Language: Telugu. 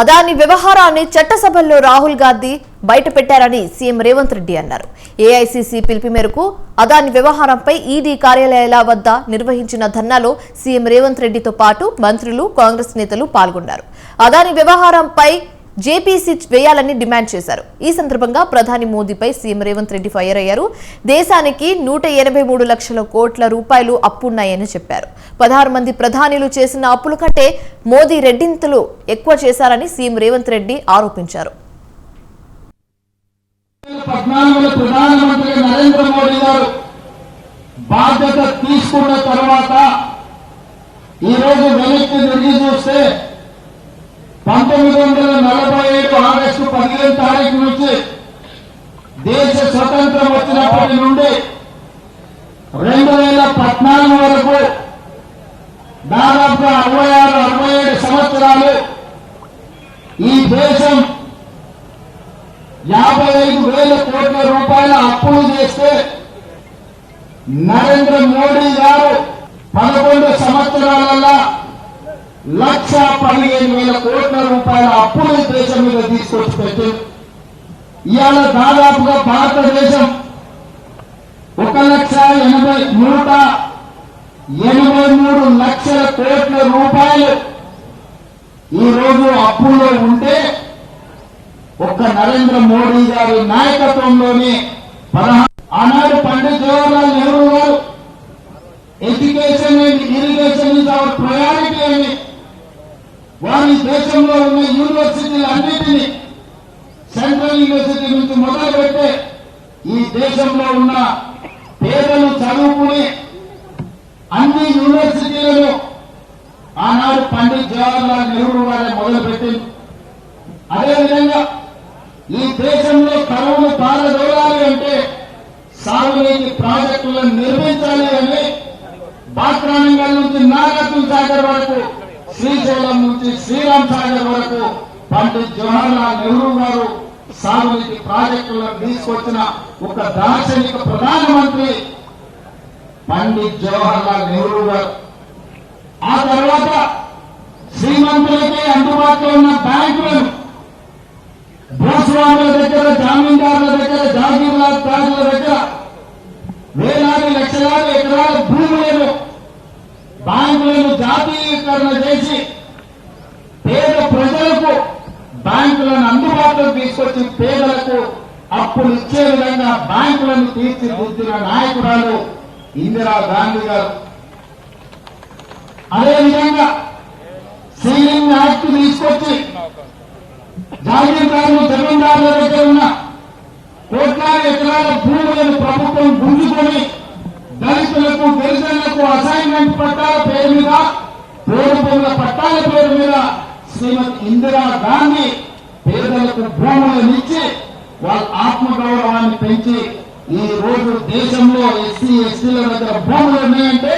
అదాని వ్యవహారాన్ని చట్టసభల్లో రాహుల్ గాంధీ బయట పెట్టారని సీఎం రేవంత్ రెడ్డి అన్నారు. ఏఐసీసీ పిలుపు మేరకు అదాని వ్యవహారంపై ఈడీ కార్యాలయాల వద్ద నిర్వహించిన ధర్నాలో సీఎం రేవంత్ రెడ్డితో పాటు మంత్రులు కాంగ్రెస్ నేతలు పాల్గొన్నారు. అదాని వ్యవహారంపై జేపీసీ వేయాలని డిమాండ్ చేశారు. ఈ సందర్భంగా ప్రధాని మోదీపై సీఎం రేవంత్ రెడ్డి ఫైర్ అయ్యారు. దేశానికి నూట ఎనభై మూడు లక్షల కోట్ల రూపాయలు అప్పున్నాయని చెప్పారు. పదహారు మంది ప్రధానిలు చేసిన అప్పుల కంటే మోదీ రెడ్డింతలు ఎక్కువ చేశారని సీఎం రేవంత్ రెడ్డి ఆరోపించారు. ప్రధానమంత్రి నరేంద్ర మోడీ గారు బాధ్యత తీసుకున్న తర్వాత ఈరోజు వెనక్కి తిరిగి చూస్తే పంతొమ్మిది వందల నలభై ఏడు ఆగస్టు పదిహేను తారీఖు నుంచి దేశ స్వతంత్రం వచ్చినప్పటి నుండి రెండు వేల పద్నాలుగు వరకు దాదాపుగా అరవై ఆరు అరవై ఏడు సంవత్సరాలు ఈ దేశం యాభై ఐదు వేల కోట్ల రూపాయల అప్పులు చేస్తే నరేంద్ర మోడీ గారు పదకొండు సంవత్సరాలలో లక్ష పదిహేను వేల కోట్ల రూపాయల అప్పులు దేశం మీద తీసుకొచ్చి పెట్టారు. ఇవాళ దాదాపుగా భారతదేశం ఒక లక్ష ఎనభై నూట ఎనభై మూడు లక్షల కోట్ల రూపాయలు ఈ రోజు అప్పుల్లో ఉంటే ఒక్క నరేంద్ర మోడీ గారి నాయకత్వంలోనే పదహారు ఆనాడు పండిత్ జవహర్లాల్ నెహ్రూ గారు education and irrigation is our priority అని వారి దేశంలో ఉన్న యూనివర్సిటీలు అన్నింటినీ సెంట్రల్ యూనివర్సిటీ నుంచి మొదలుపెట్టి ఈ దేశంలో ఉన్న పేదలు చదువుకుని అన్ని యూనివర్సిటీలను ఆనాడు పండిత్ జవహర్లాల్ నెహ్రూ గారే మొదలుపెట్టింది. అదేవిధంగా ఈ దేశంలో కరువును పారదోలాలి అంటే సాగునీటి ప్రాజెక్టులను నిర్మించాలి అని బాక్రానంగల్ నుంచి నాగార్జున సాగర్ వరకు శ్రీశైలం నుంచి శ్రీరామ్ సాగర్ వరకు పండిత్ జవహర్లాల్ నెహ్రూ గారు సాగునీటి ప్రాజెక్టులను తీసుకొచ్చిన ఒక దార్శనిక ప్రధానమంత్రి పండిత్ జవహర్లాల్ నెహ్రూ గారు. ఆ తర్వాత శ్రీమంతులకే అందుబాటులో ఉన్న బ్యాంకులను భూస్వాముల దగ్గర జామీందారుల దగ్గర జాగీర్దారుల దగ్గర వేలాది లక్షలాది ఎకరాల భూములను బ్యాంకులను జాతీయీకరణ చేసి పేద ప్రజలకు బ్యాంకులను అందుబాటులో తీసుకొచ్చి పేదలకు అప్పులు ఇచ్చే విధంగా బ్యాంకులను తీర్చిదిద్దిన నాయకురాలు ఇందిరా గాంధీ గారు. అదేవిధంగా సీలింగ్ యాక్ట్ తీసుకొచ్చి జాగీర్దారులు జమీందారుల దగ్గర ఉన్న కోట్లాది ఎకరాల భూములను ప్రభుత్వం గుంజుకొని దళితులకు గిరిజనులకు అసైన్మెంట్ పట్టాల పేరు మీద పేరు పట్టాల పేరు శ్రీమతి ఇందిరా గాంధీ పేదలకు భూములను ఇచ్చి వాళ్ళ ఆత్మగౌరవాన్ని పెంచి ఈ రోజు దేశంలో ఎస్సీ ఎస్టీల దగ్గర భూములు ఉన్నాయంటే